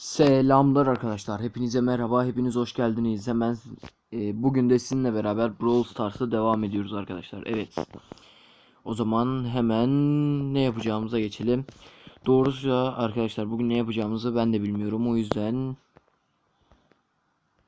Selamlar arkadaşlar. Hepinize merhaba. Hepiniz hoş geldiniz. Hemen e, bugün de sizinle beraber Brawl Stars'a devam ediyoruz arkadaşlar. Evet. O zaman hemen ne yapacağımıza geçelim. Doğrusu arkadaşlar bugün ne yapacağımızı ben de bilmiyorum. O yüzden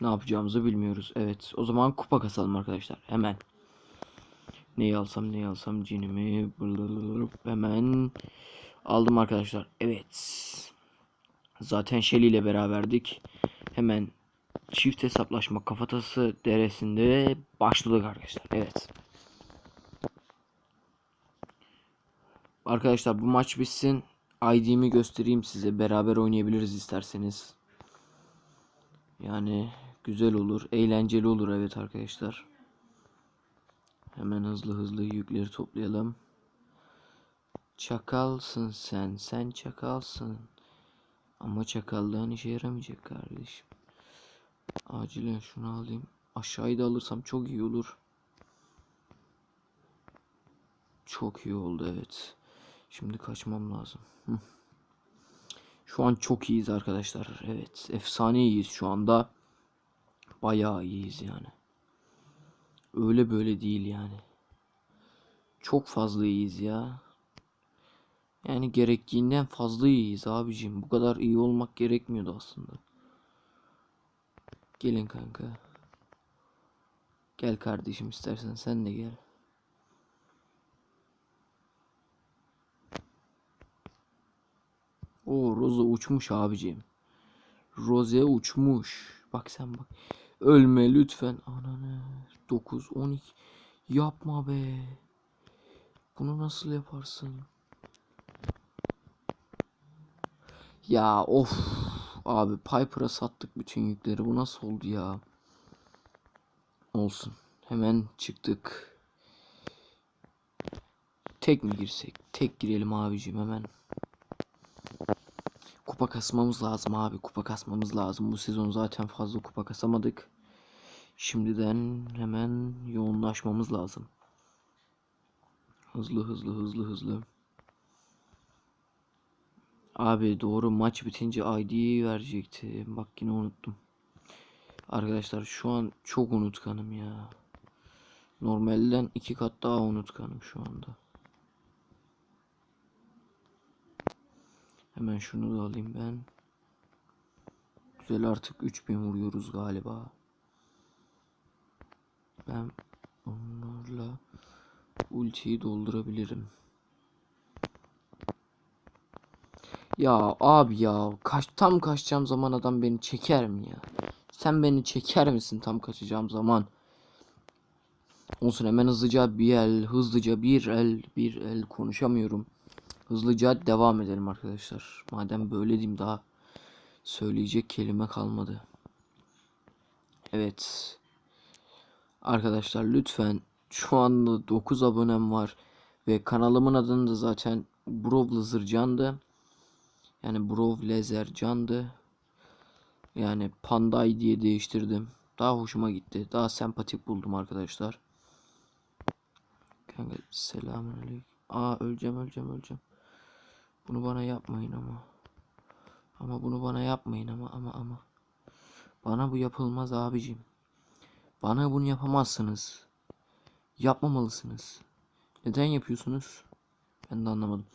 ne yapacağımızı bilmiyoruz. Evet. O zaman kupa kasalım arkadaşlar. Hemen. Neyi alsam neyi alsam cinimi hemen aldım arkadaşlar. Evet. Zaten Shelly ile beraberdik. Hemen çift hesaplaşma kafatası deresinde başladık arkadaşlar. Evet. Arkadaşlar bu maç bitsin. ID'mi göstereyim size. Beraber oynayabiliriz isterseniz. Yani güzel olur. Eğlenceli olur evet arkadaşlar. Hemen hızlı hızlı yükleri toplayalım. Çakalsın sen. Sen çakalsın. Ama çakallığın işe yaramayacak kardeşim. Acilen şunu alayım. Aşağıyı da alırsam çok iyi olur. Çok iyi oldu evet. Şimdi kaçmam lazım. Şu an çok iyiyiz arkadaşlar. Evet. Efsane iyiyiz şu anda. Bayağı iyiyiz yani. Öyle böyle değil yani. Çok fazla iyiyiz ya. Yani gerektiğinden fazla iyiyiz abicim. Bu kadar iyi olmak gerekmiyordu aslında. Gelin kanka. Gel kardeşim istersen sen de gel. O Roza uçmuş abicim. Rose uçmuş. Bak sen bak. Ölme lütfen. Ananı. 9 12. Yapma be. Bunu nasıl yaparsın? Ya of. Abi Piper'a sattık bütün yükleri. Bu nasıl oldu ya? Olsun. Hemen çıktık. Tek mi girsek? Tek girelim abicim hemen. Kupa kasmamız lazım abi. Kupa kasmamız lazım. Bu sezon zaten fazla kupa kasamadık. Şimdiden hemen yoğunlaşmamız lazım. Hızlı hızlı hızlı hızlı. Abi doğru maç bitince ID'yi verecekti. Bak yine unuttum. Arkadaşlar şu an çok unutkanım ya. Normalden iki kat daha unutkanım şu anda. Hemen şunu da alayım ben. Güzel artık 3000 vuruyoruz galiba. Ben onlarla ultiyi doldurabilirim. Ya abi ya kaç tam kaçacağım zaman adam beni çeker mi ya? Sen beni çeker misin tam kaçacağım zaman? Olsun hemen hızlıca bir el, hızlıca bir el, bir el konuşamıyorum. Hızlıca devam edelim arkadaşlar. Madem böyle diyeyim daha söyleyecek kelime kalmadı. Evet. Arkadaşlar lütfen şu anda 9 abonem var ve kanalımın adını da zaten Brawl Can'dı. Yani Brawl Laser Can'dı. Yani Panday diye değiştirdim. Daha hoşuma gitti. Daha sempatik buldum arkadaşlar. Kanka selamünaleyküm. Aa öleceğim öleceğim öleceğim. Bunu bana yapmayın ama. Ama bunu bana yapmayın ama ama ama. Bana bu yapılmaz abicim. Bana bunu yapamazsınız. Yapmamalısınız. Neden yapıyorsunuz? Ben de anlamadım.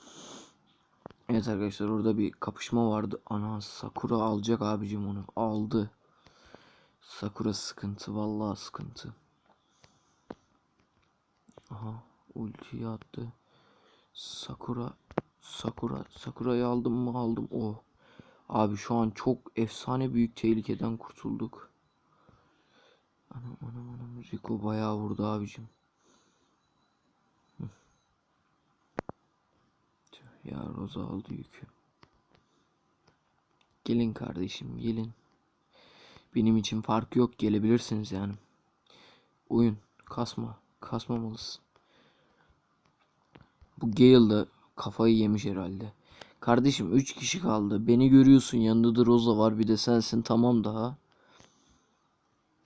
Evet arkadaşlar orada bir kapışma vardı. Ana Sakura alacak abicim onu. Aldı. Sakura sıkıntı. Vallahi sıkıntı. Aha ultiyi attı. Sakura Sakura Sakura'yı aldım mı aldım. O. Oh. Abi şu an çok efsane büyük tehlikeden kurtulduk. Anam anam anam Rico bayağı vurdu abicim. Ya Roza aldı yükü. Gelin kardeşim gelin. Benim için fark yok gelebilirsiniz yani. Oyun kasma. Kasmamalısın. Bu Gale da kafayı yemiş herhalde. Kardeşim 3 kişi kaldı. Beni görüyorsun yanında da Rosa var bir de sensin tamam daha.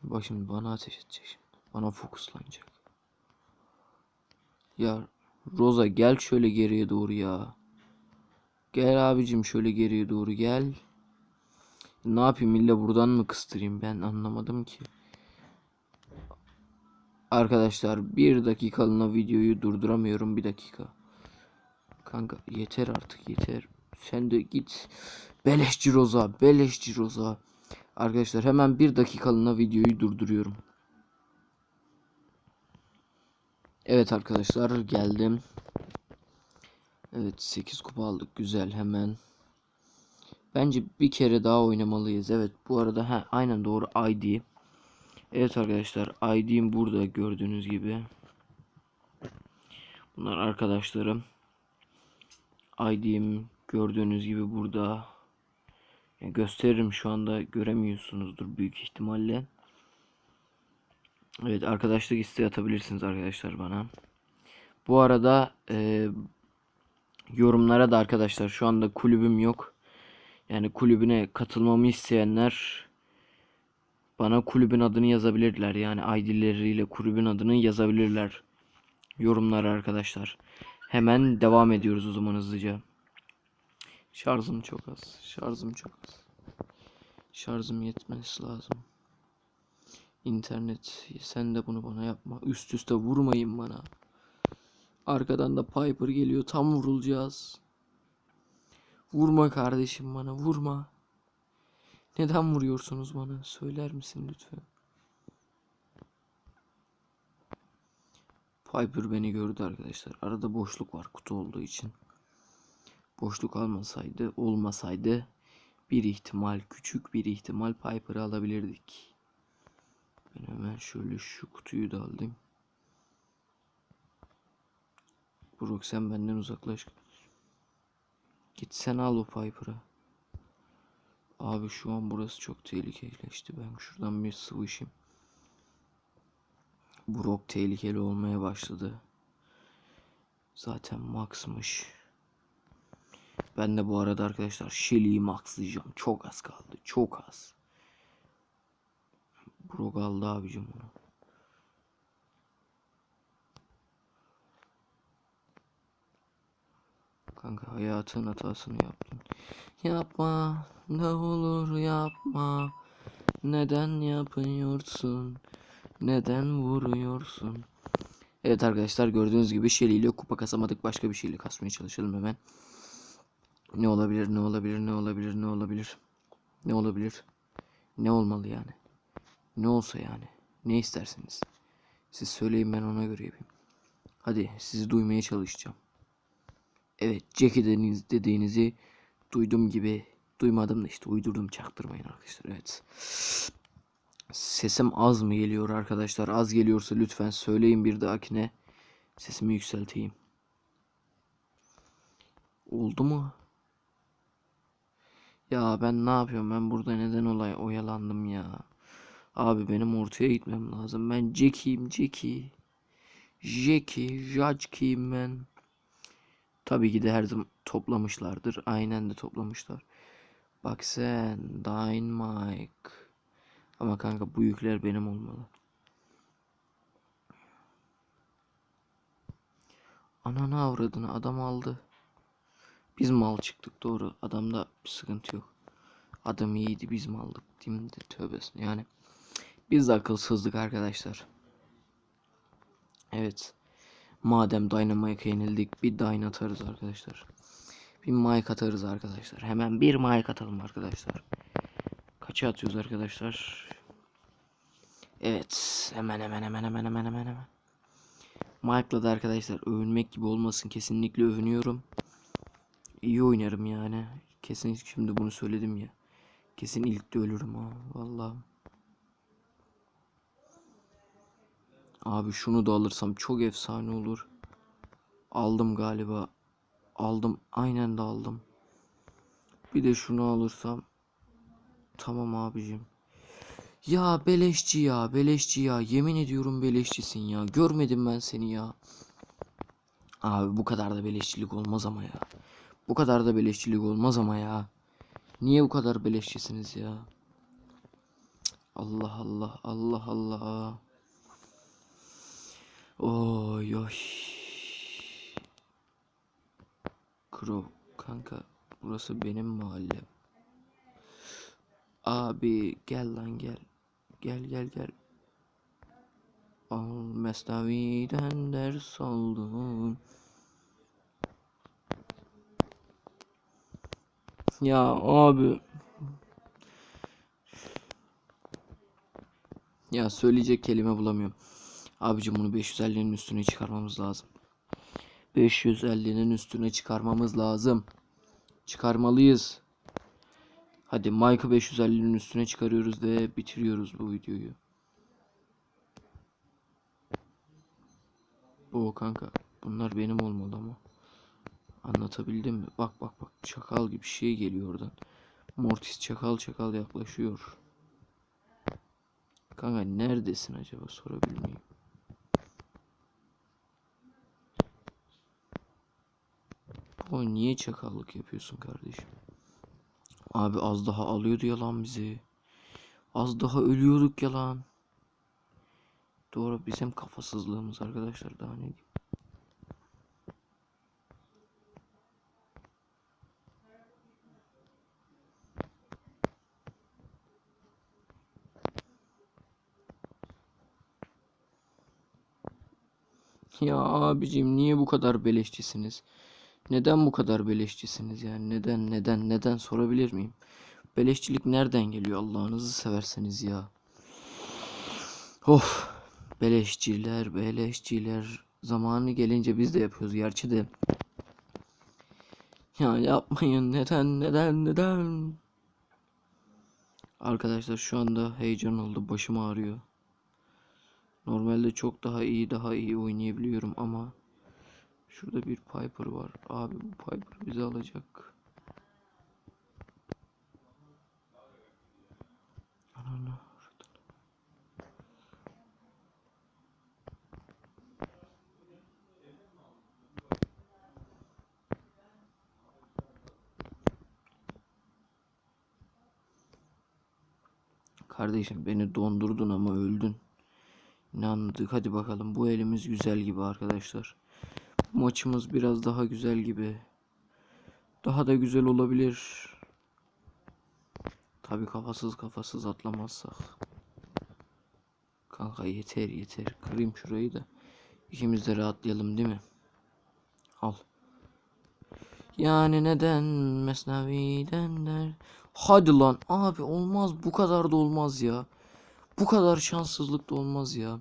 Bak şimdi bana ateş edecek şimdi. Bana fokuslanacak. Ya Rosa gel şöyle geriye doğru ya. Gel abicim şöyle geriye doğru gel. Ne yapayım illa buradan mı kıstırayım ben anlamadım ki. Arkadaşlar bir dakikalığına videoyu durduramıyorum bir dakika. Kanka yeter artık yeter. Sen de git. Beleşçi Roza, Beleşçi Roza. Arkadaşlar hemen bir dakikalığına videoyu durduruyorum. Evet arkadaşlar geldim. Evet 8 kupa aldık güzel hemen. Bence bir kere daha oynamalıyız. Evet bu arada ha aynen doğru ID. Evet arkadaşlar ID'm burada gördüğünüz gibi. Bunlar arkadaşlarım. ID'm gördüğünüz gibi burada. Yani gösteririm şu anda göremiyorsunuzdur büyük ihtimalle. Evet arkadaşlık isteği atabilirsiniz arkadaşlar bana. Bu arada e, yorumlara da arkadaşlar şu anda kulübüm yok. Yani kulübüne katılmamı isteyenler bana kulübün adını yazabilirler. Yani ID'leriyle kulübün adını yazabilirler. Yorumlara arkadaşlar. Hemen devam ediyoruz o zaman hızlıca. Şarjım çok az. Şarjım çok az. Şarjım yetmesi lazım. İnternet sen de bunu bana yapma. Üst üste vurmayın bana. Arkadan da Piper geliyor. Tam vurulacağız. Vurma kardeşim bana vurma. Neden vuruyorsunuz bana? Söyler misin lütfen? Piper beni gördü arkadaşlar. Arada boşluk var kutu olduğu için. Boşluk almasaydı, olmasaydı bir ihtimal, küçük bir ihtimal Piper'ı alabilirdik. Ben hemen şöyle şu kutuyu da alayım. Brook sen benden uzaklaş. Git sen al o Piper'ı. Abi şu an burası çok tehlikeleşti. Ben şuradan bir sıvışayım. Brock tehlikeli olmaya başladı. Zaten Max'mış. Ben de bu arada arkadaşlar Shelly'yi maxlayacağım. Çok az kaldı. Çok az. Brock aldı abicim onu. Kanka hayatın hatasını yaptın. Yapma ne olur yapma. Neden yapıyorsun? Neden vuruyorsun? Evet arkadaşlar gördüğünüz gibi Shelly ile kupa kasamadık. Başka bir şeyle kasmaya çalışalım hemen. Ne olabilir ne olabilir ne olabilir ne olabilir? Ne olabilir? Ne olmalı yani? Ne olsa yani? Ne isterseniz. Siz söyleyin ben ona göre yapayım. Hadi sizi duymaya çalışacağım. Evet Jackie dediğiniz, dediğinizi duydum gibi duymadım da işte uydurdum çaktırmayın arkadaşlar evet. Sesim az mı geliyor arkadaşlar? Az geliyorsa lütfen söyleyin bir dahakine. Sesimi yükselteyim. Oldu mu? Ya ben ne yapıyorum? Ben burada neden olay oyalandım ya? Abi benim ortaya gitmem lazım. Ben Jackie'yim Jackie. Jackie, Jackie'yim ben. Tabii ki de her zaman toplamışlardır. Aynen de toplamışlar. Bak sen Dynamite. Ama kanka bu yükler benim olmalı. Ananı avradını adam aldı. Biz mal çıktık doğru. Adamda bir sıkıntı yok. Adam iyiydi biz mi aldık de tövbesin yani. Biz de akılsızlık arkadaşlar. Evet. Madem Dynamite'a yenildik bir Dyna atarız arkadaşlar. Bir Mike atarız arkadaşlar. Hemen bir Mike atalım arkadaşlar. Kaça atıyoruz arkadaşlar? Evet. Hemen hemen hemen hemen hemen hemen hemen. Mike'la da arkadaşlar övünmek gibi olmasın. Kesinlikle övünüyorum. İyi oynarım yani. Kesin şimdi bunu söyledim ya. Kesin ilk de ölürüm ha. Vallahi. Abi şunu da alırsam çok efsane olur. Aldım galiba. Aldım. Aynen de aldım. Bir de şunu alırsam. Tamam abicim. Ya beleşçi ya beleşçi ya. Yemin ediyorum beleşçisin ya. Görmedim ben seni ya. Abi bu kadar da beleşçilik olmaz ama ya. Bu kadar da beleşçilik olmaz ama ya. Niye bu kadar beleşçisiniz ya? Allah Allah Allah Allah. Oy oy. Crow kanka burası benim mahallem. Abi gel lan gel. Gel gel gel. Al Mesnevi'den ders aldım. Ya abi. Ya söyleyecek kelime bulamıyorum. Abicim bunu 550'nin üstüne çıkarmamız lazım. 550'nin üstüne çıkarmamız lazım. Çıkarmalıyız. Hadi Mike'ı 550'nin üstüne çıkarıyoruz ve bitiriyoruz bu videoyu. O kanka bunlar benim olmalı ama. Anlatabildim mi? Bak bak bak çakal gibi şey geliyor oradan. Mortis çakal çakal yaklaşıyor. Kanka neredesin acaba sorabilir miyim? O niye çakallık yapıyorsun kardeşim? Abi az daha alıyordu ya lan bizi. Az daha ölüyorduk ya lan. Doğru bizim kafasızlığımız arkadaşlar daha ne diyeyim. Ya abicim niye bu kadar beleşçisiniz? Neden bu kadar beleşçisiniz yani? Neden neden neden sorabilir miyim? Beleşçilik nereden geliyor Allah'ınızı severseniz ya. Of. Beleşçiler, beleşçiler. Zamanı gelince biz de yapıyoruz gerçi de. Ya yapmayın neden neden neden? Arkadaşlar şu anda heyecan oldu. Başım ağrıyor. Normalde çok daha iyi daha iyi oynayabiliyorum ama şurada bir Piper var. Abi bu Piper bizi alacak. Kardeşim beni dondurdun ama öldün. Ne anladık? Hadi bakalım. Bu elimiz güzel gibi arkadaşlar. Maçımız biraz daha güzel gibi. Daha da güzel olabilir. Tabi kafasız kafasız atlamazsak. Kanka yeter yeter. Kırayım şurayı da. İkimiz de rahatlayalım değil mi? Al. Yani neden Mesnevi'den der. Hadi lan abi olmaz bu kadar da olmaz ya. Bu kadar şanssızlık da olmaz ya.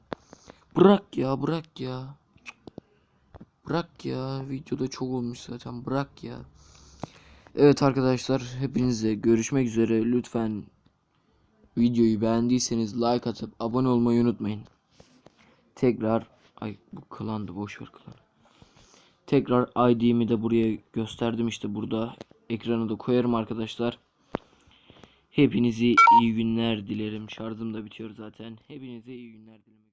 Bırak ya bırak ya. Bırak ya videoda çok olmuş zaten bırak ya. Evet arkadaşlar hepinize görüşmek üzere lütfen videoyu beğendiyseniz like atıp abone olmayı unutmayın. Tekrar ay bu klandı boş ver klan. Tekrar ID'mi de buraya gösterdim işte burada ekranı da koyarım arkadaşlar. Hepinize iyi günler dilerim. Şarjım da bitiyor zaten. Hepinize iyi günler dilerim.